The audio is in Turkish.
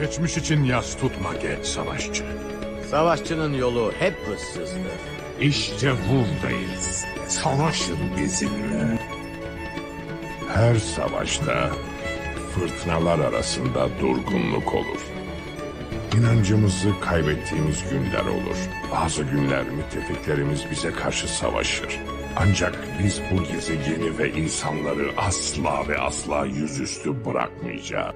Geçmiş için yas tutma genç savaşçı. Savaşçının yolu hep ıssızdır. İşte buradayız. Savaşın bizimle. Her savaşta fırtınalar arasında durgunluk olur. İnancımızı kaybettiğimiz günler olur. Bazı günler müttefiklerimiz bize karşı savaşır. Ancak biz bu gezegeni ve insanları asla ve asla yüzüstü bırakmayacağız.